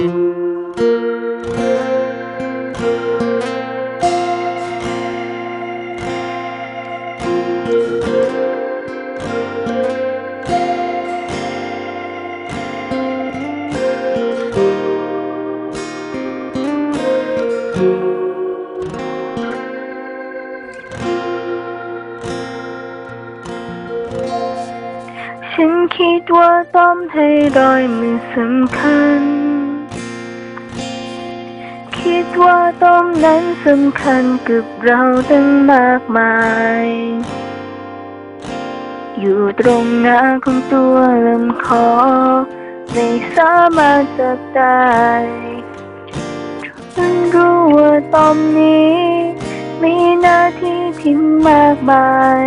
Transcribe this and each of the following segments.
ฉันคิดว่าต้อมให้รอยมือสำคัญ คิดว่าต้อมนั้นสำคัญกับเราตั้งมากมาย อยู่ตรงหน้าของตัวลำคอ ไม่สามารถจับได้ฉันรู้ว่าตอมนี้ มีหน้าที่ที่มากมาย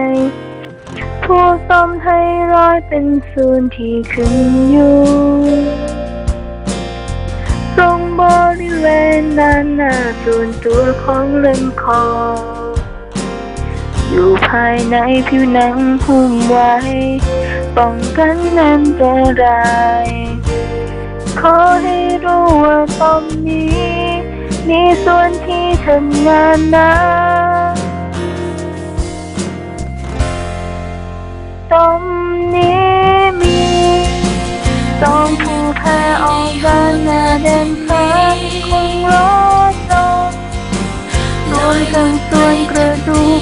พวกต้มให้รอยเป็นส่วนที่ขึ้นอยู่ เวณด้านหน้าส่วนตัวของลำคอ อยู่ภายในผิวหนังหุ้มไว้ ป้องกันอันตราย ขอให้รู้ว่าต้มนี้ มีส่วนที่ทำงานนะตรงนี้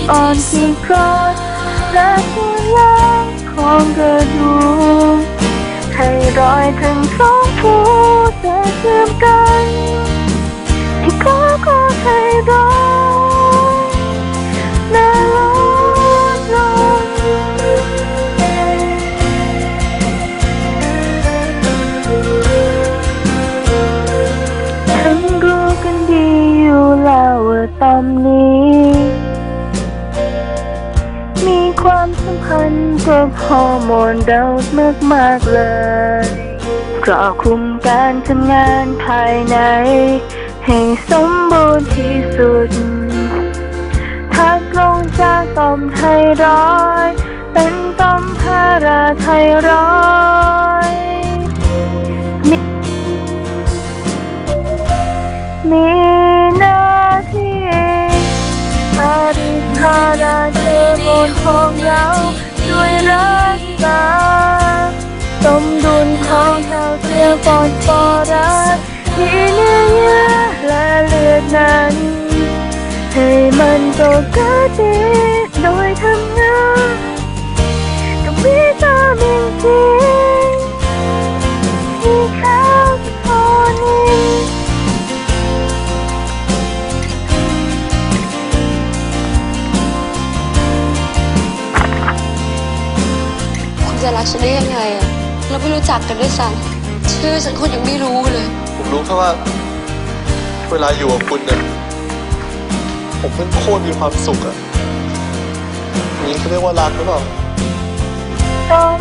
อ่อนที่คลอดและส่วนล่างของกระดูกให้รอยทั้งสองผู้จะเชื่อมกัน ที่ก็ขอให้รอยน่าลดลงฉันรู้กันดีอยู่แล้วว่าตอนนี้ ความสัมพันธ์กับฮอร์โมนเรามากๆเลยครอบคุมการทำงานภายใน ให้สมบูรณ์ที่สุดถ้ากลงจากต่อมไทรอย เป็นต่อมพาราไทรอย นของเราด้วยรักษาสมดุลของเท่าเทียมปอดปอรักที่เนื้อและเลือดนั้น ให้มันตก จะรักฉันได้ยังไงอะเราไม่รู้จักกันด้วยซ้ำชื่อฉันคุณยังไม่รู้เลย ผมรู้แค่ว่าเวลาอยู่กับคุณเนี่ยผมเป็นโคตรมีความสุขอะนี่เขาเรียกว่ารักหรือเปล่าตรง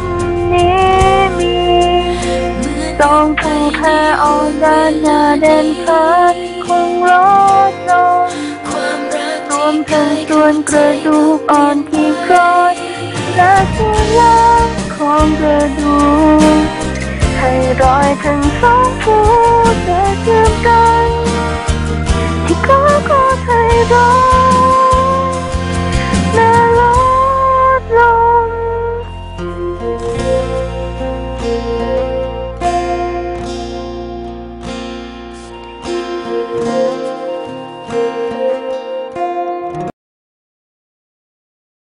นี้มีต้องผู้แพ้ออกด้านหน้าเดินฟ้าคงรอจนรวมทั้งส่วนกระดูกอ่อนที่